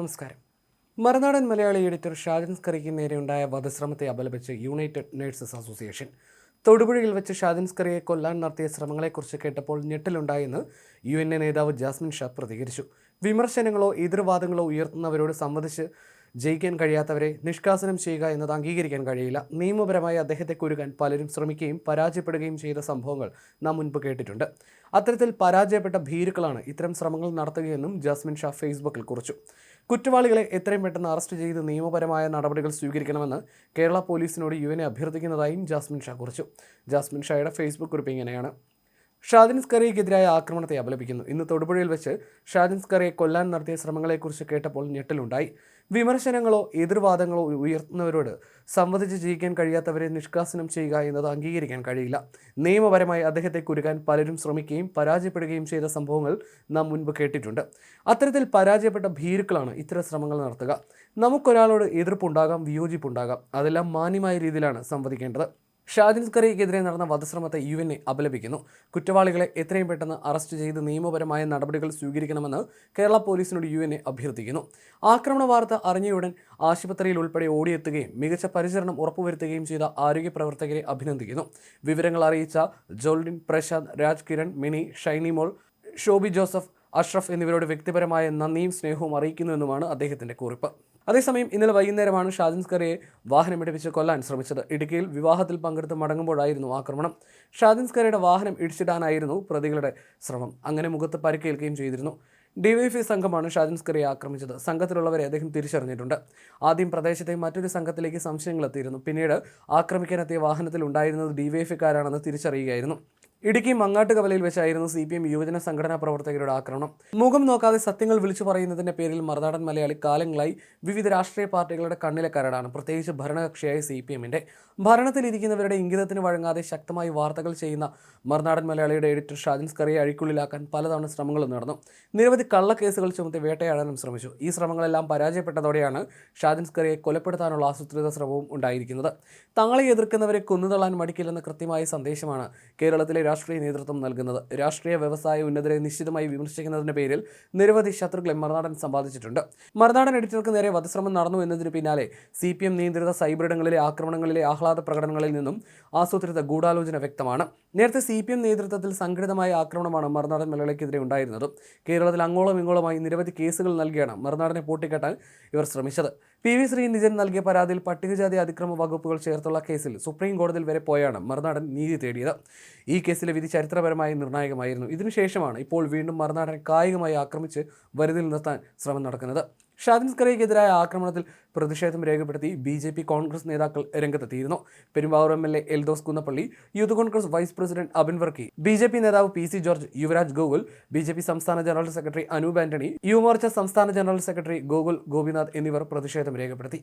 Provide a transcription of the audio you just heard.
നമസ്കാരം. മറുനാടൻ മലയാളി എഡിറ്റർ ഷാജൻ സ്കറിക്ക് നേരെയുണ്ടായ വധശ്രമത്തെ അപലപിച്ച് യുണൈറ്റഡ് നേഴ്സസ് അസോസിയേഷൻ. തൊടുപുഴയിൽ വെച്ച് ഷാജൻ സ്കറിയെ കൊല്ലാൻ നടത്തിയ ശ്രമങ്ങളെക്കുറിച്ച് കേട്ടപ്പോൾ ഞെട്ടലുണ്ടായെന്ന് യു എൻ എ നേതാവ് ജാസ്മിൻ ഷാ പ്രതികരിച്ചു. വിമർശനങ്ങളോ എതിർവാദങ്ങളോ ഉയർത്തുന്നവരോട് സംവദിച്ച് ജയിക്കാൻ കഴിയാത്തവരെ നിഷ്കാസനം ചെയ്യുക എന്നത് അംഗീകരിക്കാൻ കഴിയില്ല. നിയമപരമായി അദ്ദേഹത്തെ കുരുകാൻ പലരും ശ്രമിക്കുകയും പരാജയപ്പെടുകയും ചെയ്ത സംഭവങ്ങൾ നാം മുൻപ് കേട്ടിട്ടുണ്ട്. അത്തരത്തിൽ പരാജയപ്പെട്ട ഭീരുക്കളാണ് ഇത്തരം ശ്രമങ്ങൾ നടത്തുകയെന്നും ജാസ്മിൻ ഷാ ഫേസ്ബുക്കിൽ കുറിച്ചു. കുറ്റവാളികളെ എത്രയും പെട്ടെന്ന് അറസ്റ്റ് ചെയ്ത് നിയമപരമായ നടപടികൾ സ്വീകരിക്കണമെന്ന് കേരള പോലീസിനോട് യു എനെ അഭ്യർത്ഥിക്കുന്നതായും ജാസ്മിൻ ഷാ കുറിച്ചു. ജാസ്മിൻ ഷായുടെ ഫേസ്ബുക്ക് കുറിപ്പ് ഇങ്ങനെയാണ്. ഷാദിൻ സ്കറിയക്കെതിരായ ആക്രമണത്തെ അപലപിക്കുന്നു. ഇന്ന് തൊടുപുഴയിൽ വെച്ച് ഷാദിൻ സ്കറിയെ കൊല്ലാൻ നടത്തിയ ശ്രമങ്ങളെക്കുറിച്ച് കേട്ടപ്പോൾ ഞെട്ടലുണ്ടായി. വിമർശനങ്ങളോ എതിർവാദങ്ങളോ ഉയർത്തുന്നവരോട് സംവദിച്ച് ജീവിക്കാൻ കഴിയാത്തവരെ നിഷ്കാസനം ചെയ്യുക എന്നത് അംഗീകരിക്കാൻ കഴിയില്ല. നിയമപരമായി അദ്ദേഹത്തെ കുരുക്കാൻ പലരും ശ്രമിക്കുകയും പരാജയപ്പെടുകയും ചെയ്ത സംഭവങ്ങൾ നാം മുൻപ് കേട്ടിട്ടുണ്ട്. അത്തരത്തിൽ പരാജയപ്പെട്ട ഭീരുക്കളാണ് ഇത്തരം ശ്രമങ്ങൾ നടത്തുക. നമുക്കൊരാളോട് എതിർപ്പുണ്ടാകാം വിയോജിപ്പുണ്ടാകാം. അതെല്ലാം മാന്യമായ രീതിയിലാണ് സംവദിക്കേണ്ടത്. ഷാദിൻ സ്കറിയക്കെതിരെ നടന്ന വധശ്രമത്തെ യു എൻ എ അപലപിക്കുന്നു. കുറ്റവാളികളെ എത്രയും പെട്ടെന്ന് അറസ്റ്റ് ചെയ്ത് നിയമപരമായ നടപടികൾ സ്വീകരിക്കണമെന്ന് കേരള പോലീസിനോട് യു എൻ എ അഭ്യർത്ഥിക്കുന്നു. ആക്രമണ വാർത്ത അറിഞ്ഞയുടൻ ആശുപത്രിയിൽ ഉൾപ്പെടെ ഓടിയെത്തുകയും മികച്ച പരിചരണം ഉറപ്പുവരുത്തുകയും ചെയ്ത ആരോഗ്യ പ്രവർത്തകരെ അഭിനന്ദിക്കുന്നു. വിവരങ്ങൾ അറിയിച്ച ജോൾഡിൻ പ്രശാന്ത് രാജ് കിരൺ മിനി ഷൈനിമോൾ ഷോബി ജോസഫ് അഷ്റഫ് എന്നിവരോട് വ്യക്തിപരമായ നന്ദിയും സ്നേഹവും അറിയിക്കുന്നുവെന്നുമാണ് അദ്ദേഹത്തിന്റെ കുറിപ്പ്. അതേസമയം ഇന്നലെ വൈകുന്നേരമാണ് ഷാജിൻ സ്കറിയെ വാഹനം ഇടിപ്പിച്ച് കൊല്ലാൻ ശ്രമിച്ചത്. ഇടുക്കിയിൽ വിവാഹത്തിൽ പങ്കെടുത്ത് മടങ്ങുമ്പോഴായിരുന്നു ആക്രമണം. ഷാജിൻ സ്കറിയുടെ വാഹനം ഇടിച്ചിടാനായിരുന്നു പ്രതികളുടെ ശ്രമം. അങ്ങനെ മുഖത്ത് പരിക്കേൽക്കുകയും ചെയ്തിരുന്നു. ഡിവൈഎഫ്ഐ സംഘമാണ് ഷാജിൻ സ്കറിയെ ആക്രമിച്ചത്. സംഘത്തിലുള്ളവരെ അദ്ദേഹം തിരിച്ചറിഞ്ഞിട്ടുണ്ട്. ആദ്യം പ്രദേശത്തെ മറ്റൊരു സംഘത്തിലേക്ക് സംശയങ്ങൾ എത്തിയിരുന്നു പിന്നീട് ആക്രമിക്കാനെത്തിയ വാഹനത്തിൽ ഉണ്ടായിരുന്നത് ഡിവൈഎഫ്ഐക്കാരാണെന്ന് തിരിച്ചറിയുകയായിരുന്നു. ഇടുക്കി മങ്ങാട്ടുകവലയിൽ വെച്ചായിരുന്നു സി പി എം യുവജന സംഘടനാ പ്രവർത്തകരുടെ ആക്രമണം. മുഖം നോക്കാതെ സത്യങ്ങൾ വിളിച്ചു പറയുന്നതിന്റെ പേരിൽ മറുനാടൻ മലയാളി കാലങ്ങളായി വിവിധ രാഷ്ട്രീയ പാർട്ടികളുടെ കണ്ണിലെ കരടാണ് പ്രത്യേകിച്ച് ഭരണകക്ഷിയായ സി പി എമ്മിന്റെ. ഭരണത്തിലിരിക്കുന്നവരുടെ ഇംഗിതത്തിന് വഴങ്ങാതെ ശക്തമായി വാർത്തകൾ ചെയ്യുന്ന മറുനാടൻ മലയാളിയുടെ എഡിറ്റർ ഷാജിൻ സ്കറിയെ അഴിക്കുള്ളിലാക്കാൻ പലതവണ ശ്രമങ്ങൾ നടന്നു. നിരവധി കള്ളക്കേസുകൾ ചുമത്തി വേട്ടയാടാനും ശ്രമിച്ചു. ഈ ശ്രമങ്ങളെല്ലാം പരാജയപ്പെട്ടതോടെയാണ് ഷാജിൻ സ്കറിയെ കൊലപ്പെടുത്താനുള്ള ആസൂത്രിത ശ്രമവും ഉണ്ടായിരിക്കുന്നത്. തങ്ങളെ എതിർക്കുന്നവരെ കൊന്നുതള്ളാൻ മടിക്കില്ലെന്ന കൃത്യമായ സന്ദേശമാണ് കേരളത്തിലെ രാഷ്ട്രീയ നേതൃത്വം നൽകുന്നത്. രാഷ്ട്രീയ വ്യവസായ ഉന്നതരെ നിശ്ചിതമായി വിമർശിക്കുന്നതിന്റെ പേരിൽ നിരവധി ശത്രുക്കളെ മറുനാടൻ സമ്പാദിച്ചിട്ടുണ്ട്. മറുനാടൻ എഡിറ്റർക്ക് നേരെ വധശ്രമം നടന്നു എന്നതിന് പിന്നാലെ സി പി എം നിയന്ത്രിത സൈബറിടങ്ങളിലെ ആക്രമണങ്ങളിലെ ആഹ്ലാദ പ്രകടനങ്ങളിൽ നിന്നും ആസൂത്രിത ഗൂഢാലോചന വ്യക്തമാണ്. നേരത്തെ സി പി എം നേതൃത്വത്തിൽ സംഘടിതമായ ആക്രമണമാണ് മറുനാടൻ മലയാളിക്കെതിരെ ഉണ്ടായിരുന്നത്. കേരളത്തിൽ അങ്ങോളം ഇങ്ങോളമായി നിരവധി കേസുകൾ നൽകിയാണ് മറുനാടനെ പൂട്ടിക്കെട്ടാൻ ഇവർ ശ്രമിച്ചത്. പി വി ശ്രീനിജൻ നൽകിയ പരാതിയിൽ പട്ടികജാതി അതിക്രമ വകുപ്പുകൾ ചേർത്തുള്ള കേസിൽ സുപ്രീം കോടതിയിൽ വരെ പോയാണ് മറുനാടൻ നീതി തേടിയത്. ഈ കേസിലെ വിധി ചരിത്രപരമായി നിർണായകമായിരുന്നു. ഇതിനുശേഷമാണ് ഇപ്പോൾ വീണ്ടും മറുനാടൻ കായികമായി ആക്രമിച്ച് വരുതിൽ നിർത്താൻ ശ്രമം നടക്കുന്നത്. ഷാദിൻ സ്കറിയക്കെതിരായ ആക്രമണത്തിൽ പ്രതിഷേധം രേഖപ്പെടുത്തി ബി ജെ പി കോൺഗ്രസ് നേതാക്കൾ രംഗത്തെത്തിയിരുന്നു. Perumbavoor M L A Eldhose Kunnappilly youth Congress vice president Abin Varkey B J P നേതാവ് P C George Yuvaraj Gokul B J P സംസ്ഥാന ജനറൽ സെക്രട്ടറി അനൂപ് ആന്റണി യുവമോർച്ച സംസ്ഥാന ജനറൽ സെക്രട്ടറി ഗോകുൽ ഗോപിനാഥ് എന്നിവർ പ്രതിഷേധം രേഖപ്പെടുത്തി.